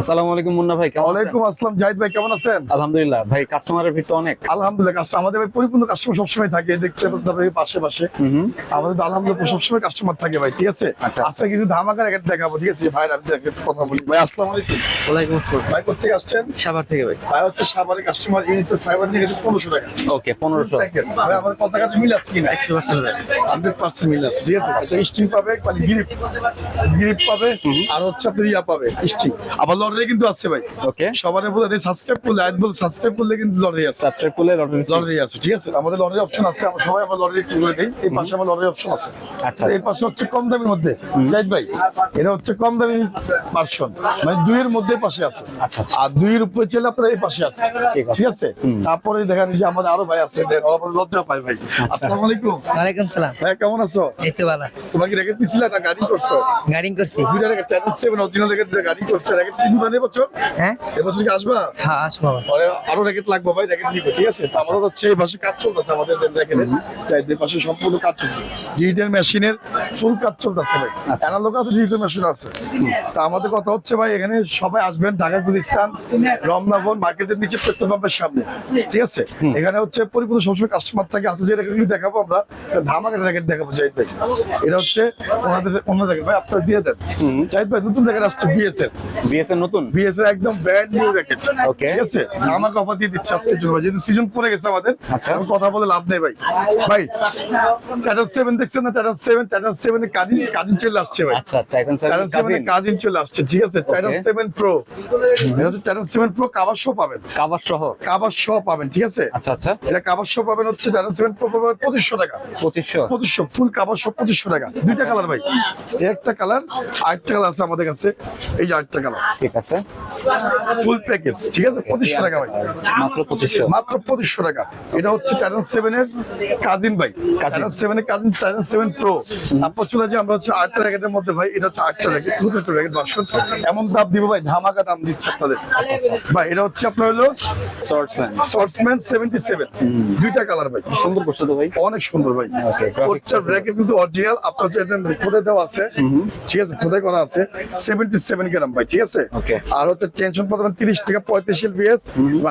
আসসালামু আলাইকুম মুন্না ভাই কেমন আসসালাম জাহিদ ভাই কেমন আছেন? আলহামদুলিল্লাহ ভাই কাস্টমারের ভিড় তো অনেক। আলহামদুলিল্লাহ কাস্টমার আমাদের ভাই পরিপূর্ণ কাস্টমার সবসময় থাকে দেখতে পাচ্ছেন পাশে পাশে আমাদের আলহামদুলিল্লাহ সবসময় কাস্টমার থাকে ভাই ঠিক আছে? আচ্ছা। কিছু ধামাকার একটা দেখাবো ঠিক আছে? ভাই আমি দেখে কথা বলি। ভাই আসসালামু আলাইকুম। ওয়ালাইকুম আসসালাম। ভাই কোথেকে আসছেন? সাভার থেকে ভাই। ভাই হচ্ছে সাভারের কাস্টমার ইউনিসেফ ফাইবার নিয়ে গেছে পনেরোশো টাকা। ওকে পনেরোশো। Package। ভাই আমার কথা কাছে মিল আছে কিনা? একশো পার্সেন্ট হান্ড্রেড পার্সেন্ট মিল আছে ঠিক আছে? আচ্ছা। স্টিং পাবে মানে গ্রিপ গ্রিপ পাবে আর হচ্ছে আপনার ইয়া পাবে স্টিং আবার লটারি কিন্তু আছে ভাই। ওকে সবার বলে সাবস্ক্রাইব করলে আজ বলে সাবস্ক্রাইব করলে কিন্তু লটারি আছে। সাবস্ক্রাইব করলে লটারি লটারি আছে ঠিক আছে? আমাদের লটারি অপশন আছে আমরা সবাই আমরা লটারি করে দিই? এই পাশে আমার লটারি অপশন আছে। আচ্ছা। এই পাশে হচ্ছে কম দামের মধ্যে। জাহিদ ভাই এটা হচ্ছে কম দামি ভার্সন মানে দুইয়ের মধ্যে পাশে আছে। আচ্ছা, আচ্ছা। আর দুইয়ের উপরে চলে আপনার এই পাশে আছে। ঠিক আছে। তারপরে দেখা যে আমাদের আরও ভাই আছে দেখ, লজ্জা পায় ভাই। আচ্ছা। আসসালামু আলাইকুম। ওয়ালাইকুম সালাম। ভাই কেমন আছো? এই তো ভালো। তোমার কি পিছিলে না গাড়ি করছ? গাড়ি করছি। দুইটা racket channel seven original racket গাড়ি করছে র্যাকেট কিনবা মানে বছর হ্যাঁ? এবছর কি আসবা? হ্যাঁ আসব। পরে আরও র্যাকেট লাগবে ভাই র্যাকেট নিব ঠিক আছে? তো আমাদের হচ্ছে এই পাশে কাজ চলতেছে আমাদের র্যাকেটের। চাই দুই পাশে সম্পূর্ণ কাজ চলছে। ডিজিটাল মেশিনের ফুল কাজ চলতেছে ভাই। আচ্ছা। অ্যানালগ আছে ডিজিটাল মেশিন আছে। তা আমাদের কথা হচ্ছে ভাই এখানে সবাই আসবেন ঢাকা গুলিস্তান রমনাবন মার্কেটের নিচে পেট্রোল পাম্পের সামনে। ঠিক আছে? এখানে হচ্ছে পরিপূর্ণ সবসময় কাস্টমার থাকে আছে যে র্যাকেটগুলি দেখাবো আমরা ধামাকের র্যাকেট দেখাবো জাহিদ ভাই। এটা হচ্ছে ওনাদের অন্য র্যাকেট ভাই আপনারা দিয়ে দেন। জাহিদ ভাই নতুন র্যাকেট আসছে বিএসএল বিএসএ নতুন? বিএস এর একদম ব্র্যান্ড নিউ র্যাকেট ওকে ঠিক আছে? আমাকে অফার দিয়ে দিচ্ছে আজকের জন্য ভাই। যেহেতু সিজন পড়ে গেছে আমাদের আচ্ছা। কথা বলে লাভ নেই ভাই। ভাই টাটা সেভেন দেখছেন না? টাটা সেভেন টাটা সেভেন এর কাজিন কাজিন চলে আসছে ভাই। আচ্ছা Titan Tata service seven cousin চলে আসছে ঠিক আছে? Okay. সেভেন প্রো এটা হচ্ছে Tata seven pro cover show পাবেন। কাভার সহ কাভার শো পাবেন ঠিক আছে? আচ্ছা আচ্ছা। এটা কাভার শো পাবেন হচ্ছে টাটা সেভেন প্রো পাবেন পঁচিশশো টাকা। পঁচিশশো। পঁচিশশো ফুল কাভার সব পঁচিশশো টাকা। দুইটা কালার ভাই। একটা কালার আরেকটা কালার আছে আমাদের কাছে। এই যে আরেকটা কালার ঠিক আছে। ফুল প্যাকেজ ঠিক আছে? পঁচিশশো টাকা ভাই। মাত্র পঁচিশশো। মাত্র পঁচিশশো টাকা। এটা হচ্ছে টাইটান সেভেন এর কাজিন ভাই। টাইটান সেভেন এর কাজিন টাইটান সেভেন প্রো তারপর চলে যে আমরা হচ্ছে আটটা র্যাকেটের মধ্যে ভাই এটা হচ্ছে আটটা র্যাকেট দুটো একটা র্যাকেট ভার্সন এমন দাম দিব ভাই ধামাকা দাম দিচ্ছে আপনাদের। ভাই এটা হচ্ছে আপনার হলো শর্টসম্যান শর্টসম্যান সেভেন্টি সেভেন দুইটা কালার ভাই। সুন্দর করছে তো ভাই। অনেক সুন্দর ভাই। Okay, র্যাকেট কিন্তু অরিজিনাল আপনার যে খোদাই দেওয়া আছে। ঠিক আছে খোদাই করা আছে। সেভেন্টি সেভেন গ্রাম ভাই ঠিক আছে? আর হচ্ছে টেনশন পাবেন তিরিশ থেকে পঁয়ত্রিশ এলপিএস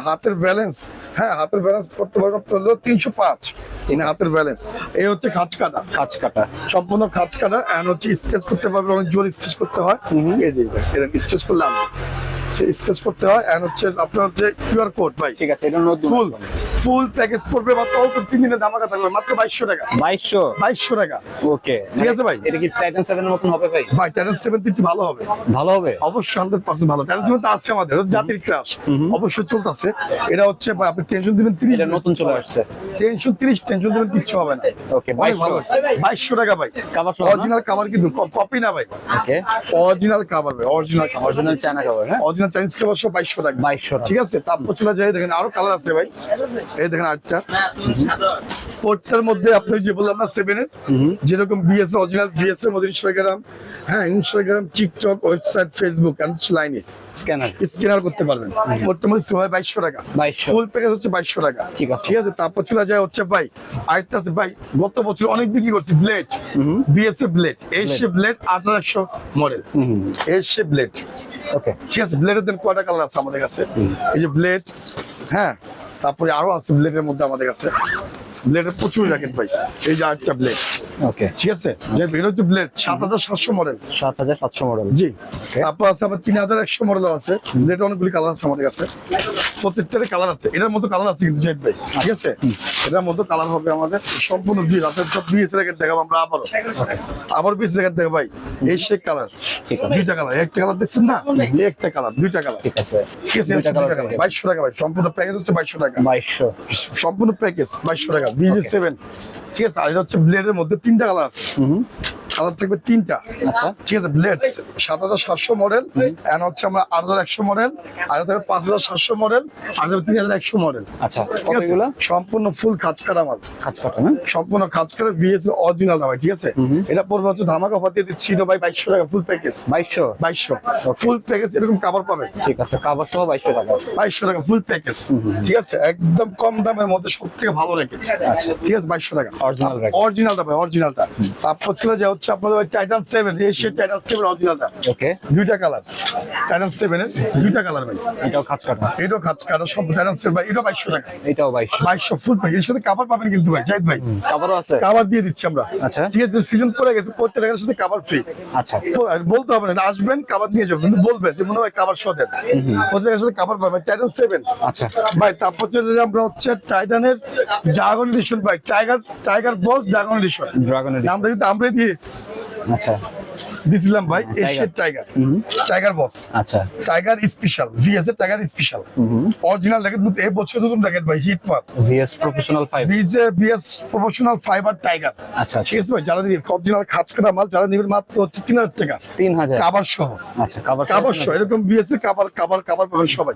হাতের ব্যালেন্স হ্যাঁ হাতের ব্যালেন্স করতে পারবেন হলো তিনশো পাঁচ। মানে হাতের ব্যালেন্স এই হচ্ছে খাঁচ কাটা। কাটা। সম্পূর্ণ খাঁচ কাটা এন হচ্ছে স্কেচ করতে পারবে অনেক জোর স্কেচ করতে হয়। এই যে স্কেচ করলাম। আনবে স্কেচ করতে হয় এন্ড হচ্ছে আপনার যে কিউআর কোড ভাই। ঠিক আছে এটা ফুল ফুল প্যাকেজ পড়বে মাত্র অল্প তিন থাকবে মাত্র বাইশশো টাকা। বাইশশো? বাইশশো টাকা। ওকে ঠিক আছে ভাই। এটা কি টাইটান সেভেন মতন হবে ভাই? ভাই টাইটান সেভেন ভালো হবে। ভালো হবে? অবশ্যই হান্ড্রেড পার্সেন্ট ভালো। টাইটান সেভেন তো আমাদের জাতির ক্রাশ অবশ্যই চলতেছে। এটা হচ্ছে ভাই আপনি টেনশন দিবেন তিরিশ নতুন চলে আসছে। টেনশন তিরিশ টেনশন দিবেন কিচ্ছু হবে না। 2200 ভালো। বাইশশো টাকা ভাই। না? অরিজিনাল কাভার কিন্তু কপি না ভাই। ওকে অরিজিনাল কাভার ভাই অরিজিনাল অরিজিনাল চায়না কাভার হ্যাঁ? অরিজিনাল চাইনিজ কাভার সব বাইশশো টাকা। 2200 টাকা। ঠিক আছে? তারপর চলে যায় দেখেন আরও কালার আছে ভাই। এই দেখেন আটটা কোটটার মধ্যে আপনি যে বললাম না সেভেনের যেরকম বিএস অরিজিনাল বিএস এর মধ্যে ইনস্টাগ্রাম। হ্যাঁ Instagram TikTok website Facebook and লাইনে স্ক্যানার স্ক্যানার করতে পারবেন। মধ্যে সময় বাইশশো টাকা। 2200 ফুল প্যাকেজ হচ্ছে বাইশশো টাকা। ঠিক আছে। ঠিক আছে? তারপর চলে যায় হচ্ছে ভাই আরেকটা আছে ভাই গত বছর অনেক বিক্রি করছি ব্লেড বিএস এর ব্লেড এই সে ব্লেড একশো মডেল এই ব্লেড ওকে ঠিক আছে ব্লেডের দেন কয়টা কালার আছে আমাদের কাছে? এই যে ব্লেড হ্যাঁ তারপরে আরও আছে ব্লেডের মধ্যে আমাদের কাছে। ব্লেডের প্রচুর র্যাকেট ভাই। এই যে আটটা ব্লেড ওকে ঠিক আছে? যে এটা হচ্ছে ব্লেড সাত হাজার সাতশো মডেল সাত হাজার সাতশো মডেল জি। তারপর আছে আমার তিন হাজার একশো মডেল আছে। ব্লেড অনেকগুলি কালার আছে আমাদের কাছে। প্রত্যেকটার কালার আছে। এটার মতো কালার আছে কিন্তু জাহিদ ভাই। ঠিক আছে? এটার মতো কালার হবে আমাদের সম্পূর্ণ দুই রাতের সব বিএস র্যাকেট দেখাবো আমরা আবারও। আবার বিএস র্যাকেট দেখাবো ভাই। এই শেখ কালার দুইটা কালার একটা কালার দেখছেন না? একটা কালার দুইটা কালার ঠিক আছে। ঠিক আছে দুইটা দুইটা কালার বাইশশো টাকা ভাই। সম্পূর্ণ প্যাকেজ হচ্ছে বাইশশো টাকা। বাইশশো। সম্পূর্ণ প্যাকেজ বাইশশো টাকা। বিজি সেভেন ঠিক আছে আর এটা হচ্ছে ব্লেডের মধ্যে তিনটা কালার আছে। কালার থাকবে তিনটা। আচ্ছা। ঠিক আছে ব্লেড সাত হাজার সাতশো মডেল এন্ড হচ্ছে আমরা আট হাজার একশো মডেল আর থাকবে পাঁচ হাজার সাতশো মডেল আর থাকবে তিন হাজার একশো মডেল আচ্ছা ঠিক আছে? সম্পূর্ণ ফুল কাজ মাল। কাজ কাটা সম্পূর্ণ কাজ ভিএস অরিজিনাল ভাই ঠিক আছে? এটা পড়বে হচ্ছে ধামাকা অফার দিয়ে দিচ্ছি ভাই বাইশশো টাকা ফুল প্যাকেজ বাইশশো? বাইশশো। ফুল প্যাকেজ এরকম কাভার পাবে। ঠিক আছে কাভার সহ বাইশশো টাকা। বাইশশো টাকা ফুল প্যাকেজ ঠিক আছে? একদম কম দামের মধ্যে সব থেকে ভালো রেখে ঠিক আছে বাইশশো টাকা। Racket। অরিজিনালটা ভাই অরিজিনালটা তারপর চলে যায় হচ্ছে আপনাদের টাইটান সেভেন এশিয়ার টাইটান সেভেন অরিজিনালটা ওকে দুইটা কালার টাইটান সেভেনের দুইটা কালার ভাই। এটাও খাঁচ কাটা। এটাও খাচ কাটা সব টাইটান সেভেন ভাই। এটাও বাইশশো টাকা। এটাও বাইশশো। বাইশশো ফুল ভাই এর সাথে কাভার পাবেন কিন্তু ভাই জাহিদ ভাই। কাবারও আছে। কাভার দিয়ে দিচ্ছি আমরা। আচ্ছা। ঠিক আছে সিজন পড়ে গেছে প্রত্যেক টাকার সাথে কাভার ফ্রি আচ্ছা। বলতে হবে না আসবেন কাভার নিয়ে যাবেন। কিন্তু বলবেন যে মনে হয় কাভার সহ দেন প্রত্যেকের সাথে কাভার পাবেন। টাইটান সেভেন আচ্ছা। ভাই তারপর চলে আমরা হচ্ছে টাইটানের ড্রাগন এডিশন ভাই। Tiger tiger boss dragon edition ড্রাগনের আমরা কিন্তু আমরা দিয়ে আচ্ছা। দিছিলাম ভাই এশিয়ার টাইগার টাইগার বস আচ্ছা। টাইগার স্পেশাল ভিএস এর টাইগার স্পেশাল অরিজিনাল এই বছর নতুন র্যাকেট ভাই হিট মাল। VS professional five BS BS professional fibre tiger আচ্ছা ঠিক আছে ভাই যারা অরিজিনাল খাঁচ কাটা মাল যারা নেবেন মাত্র হচ্ছে তিন হাজার টাকা। সহ। আচ্ছা কাবার কাবার সহ এরকম বিএস এর পাবেন সবাই।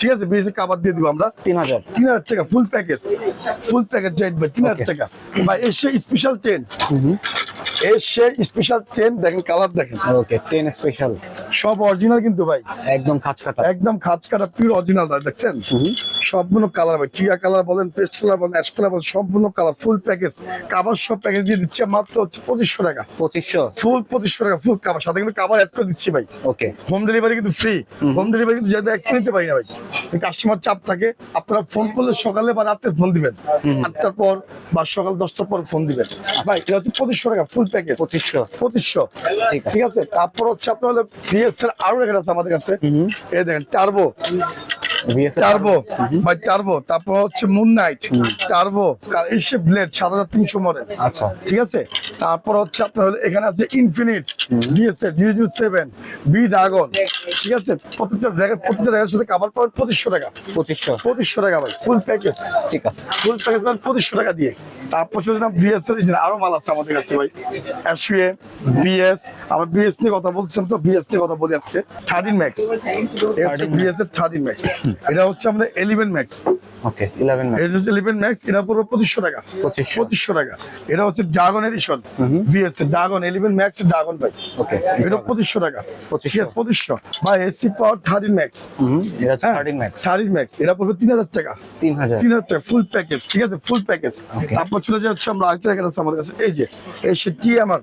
ঠিক আছে বিএস এর কাবার দিয়ে দিব আমরা। তিন হাজার। তিন হাজার টাকা ফুল প্যাকেজ ফুল প্যাকেজ যাই ভাই তিন হাজার Okay. টাকা। ভাই এসে স্পেশাল টেন এসে স্পেশাল টেন দেখেন কালার দেখেন। ওকে টেন স্পেশাল সব অরিজিনাল কিন্তু ভাই। একদম খাঁচ কাটা। একদম খাঁচ কাটা পিওর অরিজিনাল দেখছেন? সম্পূর্ণ কালার ভাই টিয়া কালার বলেন পেস্ট কালার বলেন অ্যাশ কালার বলেন সম্পূর্ণ কালার ফুল প্যাকেজ সব প্যাকেজ দিয়ে দিচ্ছি মাত্র হচ্ছে টাকা। পঁচিশশো? ফুল পঁচিশশো টাকা ফুল সাথে কিন্তু অ্যাড করে দিচ্ছি ভাই। ওকে। হোম ডেলিভারি কিন্তু ফ্রি হোম। ডেলিভারি কিন্তু যাতে এক নিতে পারি না ভাই। কাস্টমার চাপ থাকে আপনারা ফোন করলে সকালে বা রাত্রে ফোন দিবেন। আটটার পর বা সকাল দশটার পর ফোন দিবেন। ভাই এটা হচ্ছে পঁচিশশো টাকা ফুল প্যাকেজ পঁচিশশো। পঁচিশশো। ঠিক আছে। তারপর হচ্ছে আপনার বিএস এর আরও রেখে আছে আমাদের কাছে। এই দেখেন টার্বো টার্বো ভাই টার্বো তারপর হচ্ছে মুন নাইট টার্বো এসে ব্লেড সাত হাজার তিনশো মডেল আচ্ছা। ঠিক আছে? তারপর হচ্ছে আপনার হলো এখানে আছে infinite DSA zero zero seven B dragon ঠিক আছে? প্রত্যেকটা প্রত্যেকটা সাথে কাভার পাবেন পঁচিশশো টাকা। পঁচিশশো। পঁচিশশো টাকা ভাই ফুল প্যাকেজ ঠিক আছে। ফুল প্যাকেজ পাবেন পঁচিশশো টাকা দিয়ে। তারপর যে আরও মাল আছে আমাদের কাছে ভাই। এসইএ বিএস আমরা বিএস নিয়ে কথা বলছিলাম তো বিএস নিয়ে কথা বলি আজকে। থার্টিন ম্যাক্স এটা হচ্ছে 13 বিএস এর থার্টিন ম্যাক্স এটা হচ্ছে আমরা এলিভেন ম্যাক্স ওকে ইলেভেন এটা হচ্ছে ইলেভেন ম্যাক্স এটা পুরো পঁচিশশো টাকা। পঁচিশশো। পঁচিশশো টাকা। এটা হচ্ছে dragon edition VS dragon eleven max dragon ভাই। ওকে এটা পঁচিশশো টাকা। 2500 ঠিক আছে পঁচিশশো। ভাই এসি পাওয়ার থার্টিন ম্যাক্স এটা হচ্ছে থার্টিন ম্যাক্স থার্টিন ম্যাক্স এটা পড়বে তিন হাজার টাকা। তিন হাজার। তিন হাজার টাকা ফুল প্যাকেজ ঠিক আছে ফুল প্যাকেজ তারপর চলে যাচ্ছে আমরা আরেকটা জায়গা আমাদের কাছে। এই যে এই সে আমার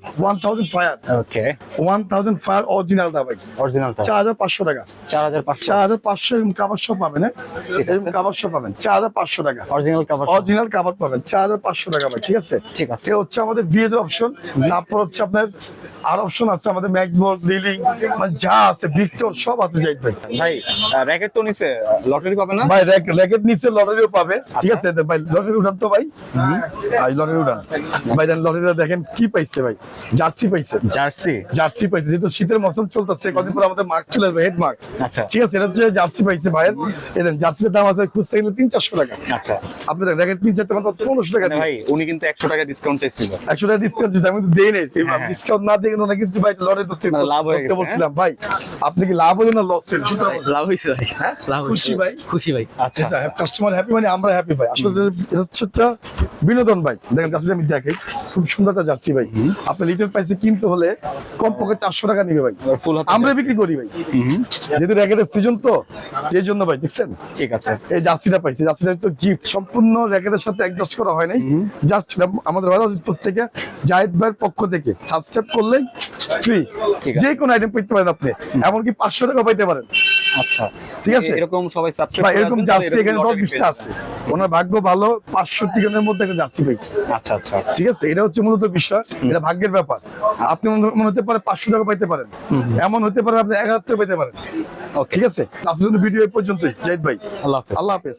fire okay. One thousand fire original দা ভাই। হাজার পাঁচশো টাকা। চার হাজার পাঁচশো। চার হাজার পাঁচশো এরকম কাবার শপ পাবেন হ্যাঁ? কাবার শপ পাবেন। চার হাজার পাঁচশো টাকা। অরিজিনাল কাভার অরিজিনাল কাভার পাবেন চার হাজার পাঁচশো টাকা ভাই ঠিক আছে? ঠিক আছে। হচ্ছে আমাদের ভিএস অপশন তারপর হচ্ছে আপনার আর অপশন আছে আমাদের ম্যাক্স বল লিলিং মানে যা আছে ভিক্টর সব আছে ভাই। ভাই র্যাকেট তো নিচে লটারি পাবে না? ভাই র্যাকেট নিচে লটারিও পাবে ঠিক আছে? ভাই লটারি উঠান তো ভাই। ভাই লটারি উঠান। ভাই লটারিটা দেখেন কি পাইছে ভাই। জার্সি পাইছে। জার্সি জার্সি পাইছে যেহেতু শীতের মৌসুম চলতেছে কদিন পর আমাদের মাস্ক চলে আসবে হেড মাস্ক আচ্ছা। ঠিক আছে এটা হচ্ছে জার্সি পাইছে ভাইয়ের। এই দেন জার্সির দাম আছে খুঁজতে গেলে তিন চারশো টাকা। আচ্ছা। আপনি দেখেন পনেরোশো টাকা মানে ভাই উনি কিন্তু একশো টাকা ডিসকাউন্ট চাইছিল। একশো টাকা ডিসকাউন্ট আমি তো দেই নাই। হ্যাঁ। ডিসকাউন্ট না দিয়ে ওনাকে কিন্তু ভাই করতে মানে লাভ হয়ে গেছে, বলছিলাম। ভাই আপনি কি লাভ হলো না লস হলো লাভ হয়েছে ভাই। হ্যাঁ? লাভ খুশি ভাই? খুশি ভাই আচ্ছা। কাস্টমার হ্যাপি মানে আমরা হ্যাপি ভাই। আসলে হচ্ছে একটা বিনোদন ভাই। দেখেন কাছে আমি দেখাই খুব সুন্দর একটা জার্সি ভাই। আপনি লিটার প্রাইসে কিনতে হলে কম পক্ষে চারশো টাকা নিবে ভাই। ফুল আমরা বিক্রি করি ভাই। যেহেতু র্যাকেটের সিজন তো সেই জন্য ভাই দেখছেন? ঠিক আছে। এই জার্সিটা পাইছি। জার্সিটা তো গিফট সম্পূর্ণ র্যাকেটের সাথে অ্যাডজাস্ট করা হয় নাই। জাস্ট আমাদের রয়্যাল থেকে জাহিদ ভাইয়ের পক্ষ থেকে সাবস্ক্রাইব করলেই ফ্রি যে কোনো আইটেম পেতে পারেন আপনি এমনকি পাঁচশো টাকা পাইতে পারেন। আচ্ছা। ঠিক আছে। এরকম সবাই সাবস্ক্রাইব এরকম জার্সি এখানে দশ বিশটা আছে। ওনার ভাগ্য ভালো পাঁচশো মধ্যে একটা জার্সি পাইছে আচ্ছা আচ্ছা। ঠিক আছে? এটা হচ্ছে মূলত বিষয় এটা ভাগ্যের ব্যাপার। আপনি মনে- হতে পারে পাঁচশো টাকা পাইতে পারেন। এমন হতে পারে আপনি এক হাজার টাকা পাইতে পারেন। ঠিক আছে? আজকের জন্য ভিডিও এই পর্যন্তই। জাহিদ ভাই। আল্লাহ আল্লাহ হাফেজ।